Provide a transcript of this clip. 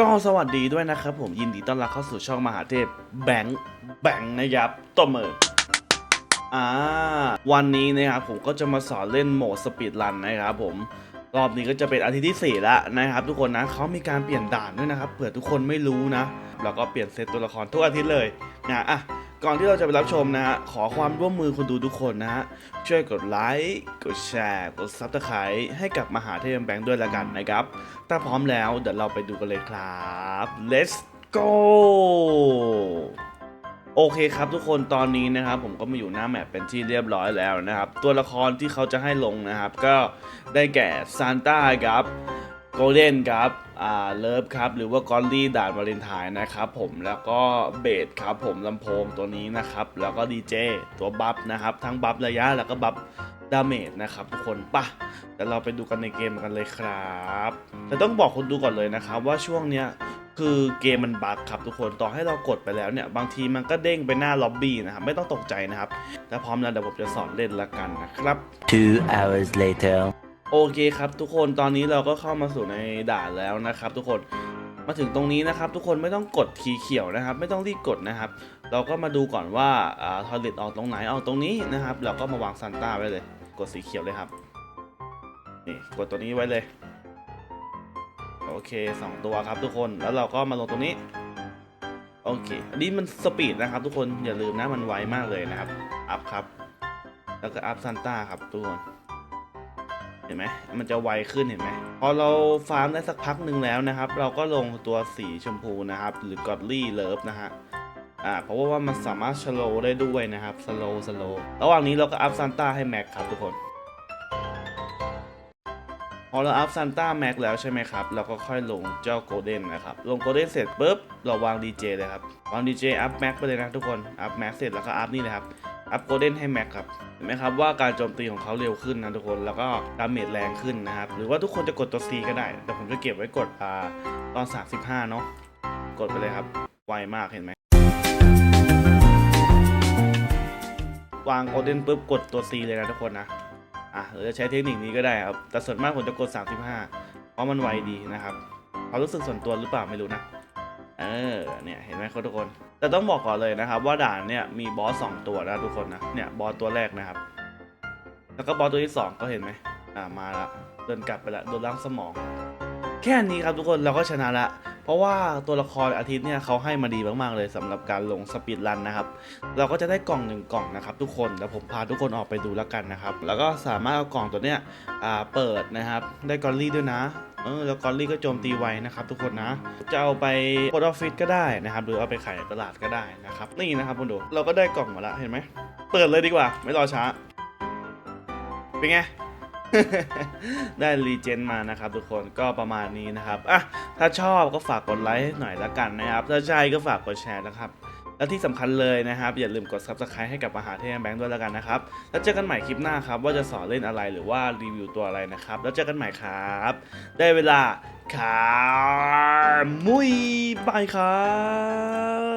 ก็สวัสดีด้วยนะครับผมยินดีต้อนรับเข้าสู่ช่องมหาเทพแบงค์แบงค์นะครับตบมืออ่าวันนี้นะครับผมก็จะมาสอนเล่นโหมดสปีดรันนะครับผมรอบนี้ก็จะเป็นอาทิตย์ที่ 4 แล้วนะครับ ทุกคนนะเขามีการเปลี่ยนด่านด้วยนะครับเผื่อทุกคนไม่รู้นะแล้วก็เปลี่ยนเซตตัวละครทุกอาทิตย์เลยนะอะ ก่อนที่เราจะไปรับชมนะฮะ ขอความร่วมมือคนดูทุกคนนะฮะ ช่วยกดไลค์ กดแชร์ กดซับสไครต์ให้กับมหาเทพแบงค์ด้วยละกันนะครับ ถ้าพร้อมแล้วเดี๋ยวเราไปดูกันเลยครับ let's go โอเคครับทุกคนตอนนี้นะครับผมก็มาอยู่หน้าแมปเป็นที่เรียบร้อยแล้วนะครับ ตัวละครที่เขาจะให้ลงนะครับ ก็ได้แก่ซานต้าครับ โกลเด้นครับ อ่า เลิฟครับ หรือว่ากอลลี่ด่านวาเลนไทน์นะครับผม แล้วก็เบสครับผมลำโพงตัวนี้นะครับ แล้วก็ดีเจตัวบัฟนะครับ ทั้งบัฟระยะแล้วก็บัฟดาเมจนะครับทุกคนปะเดี๋ยวเราไปดูกันในเกมกันเลยครับแต่ต้องบอกคนดูก่อนเลยนะครับว่าช่วงเนี้ยคือเกมมันบั๊กครับทุกคนต่อให้เรากดไปแล้วเนี่ย บางทีมันก็เด้งไปหน้าล็อบบี้นะครับ ไม่ต้องตกใจนะครับถ้าพร้อมแล้วเดี๋ยวผมจะสอนเล่นละกันนะครับ Two hours later. โอเคครับทุกคนตอนนี้เราก็เข้ามาสู่ในด่านแล้วนะครับ ทุกคนมาถึงตรงนี้นะครับ ทุกคนไม่ต้องกดทีเขียวนะครับ ไม่ต้องรีบกดนะครับ เราก็มาดูก่อนว่าอ่าทอร์เรตออกตรงไหนออกตรงนี้นะครับ เราก็มาวางซันต้าไว้เลย กดสีเขียวเลยครับนี่กดตัวนี้ไว้เลยโอเคสองตัวครับทุกคนแล้วเราก็มาลงตรงนี้โอเคอันนี้มันสปีดนะครับ ทุกคนอย่าลืมนะมันไวมากเลยนะครับอัพครับ แล้วก็อัพซันต้าครับทุกคน เห็นไหมมันจะไวขึ้นเห็นไหมพอเราฟาร์มได้สักพักหนึ่งแล้วนะครับ เราก็ลงตัวสีชมพูนะครับ หรือกอดลี่เลิฟนะฮะอ่าเพราะว่ามันสามารถสโลได้ด้วยนะครับสโลสโลระหว่างนี้เราก็อัพซันต้าให้แม็กครับทุกคน พอเราอัพซันต้าแม็กแล้วใช่ไหมครับ เราก็ค่อยลงเจ้าโกลเด้นนะครับ ลงโกลเด้นเสร็จปุ๊บเราวางดีเจเลยครับ วางดีเจอัพแม็กไปเลยนะทุกคน อัพแม็กเสร็จแล้วก็อัพนี่เลยครับ อัพโกลเด้นให้แม็กครับเห็นไหมครับว่าการโจมตีของเขาเร็วขึ้นนะทุกคนแล้วก็ดาเมจแรงขึ้นนะครับ หรือว่าทุกคนจะกดตัว C ก็ได้ แต่ผมจะเก็บไว้กดอ่าตอน 35 เนาะกดไปเลยครับ ไวมากเห็นไหมวางโกลเด้นปุ๊บกดตัว C เลยนะทุกคนนะอะหรือจะใช้เทคนิคนี้ก็ได้ครับ แต่ส่วนมากผมจะกด 35 เพราะมันไวดีนะครับความรู้สึกส่วนตัวหรือเปล่าไม่รู้นะ เออ เนี่ย เห็นไหมครับทุกคน แต่ต้องบอกก่อนเลยนะครับ ว่าด่านเนี่ยมีบอสสองตัวนะทุกคนนะเนี่ยบอสตัวแรกนะครับ แล้วก็บอสตัวที่สองก็เห็นไหมอ่ามาละเดินกลับไปละโดนล้างสมอง แค่นี้ครับทุกคนเราก็ชนะละเพราะว่าตัวละครอาทิตย์เนี่ยเขาให้มาดีมากๆเลยสำหรับการลงสปีดรันนะครับ เราก็จะได้กล่องหนึ่งกล่องนะครับทุกคนแล้วผมพาทุกคนออกไปดูแล้วกันนะครับ แล้วก็สามารถเอากล่องตัวเนี้ยอ่าเปิดนะครับ ได้กอลลี่ด้วยนะ เออแล้วกอลลี่ก็โจมตีไวนะครับทุกคนนะ จะเอาไปโพสออฟฟิศก็ได้นะครับ หรือเอาไปขายตลาดก็ได้นะครับ นี่นะครับคุณดู เราก็ได้กล่องมาแล้วเห็นไหม เปิดเลยดีกว่า ไม่รอช้า เป็นไง ได้รีเจนมานะครับทุกคนก็ประมาณนี้นะครับอะถ้าชอบก็ฝากกดไลค์หน่อยละกันนะครับ ถ้าใช่ก็ฝากกดแชร์นะครับ และที่สำคัญเลยนะครับ อย่าลืมกด subscribe ให้กับมหาเทพแบงค์ด้วยแล้วกันนะครับ แล้วเจอกันใหม่คลิปหน้าครับ ว่าจะสอนเล่นอะไรหรือว่ารีวิวตัวอะไรนะครับ แล้วเจอกันใหม่ครับ ได้เวลาขามุยบายครับ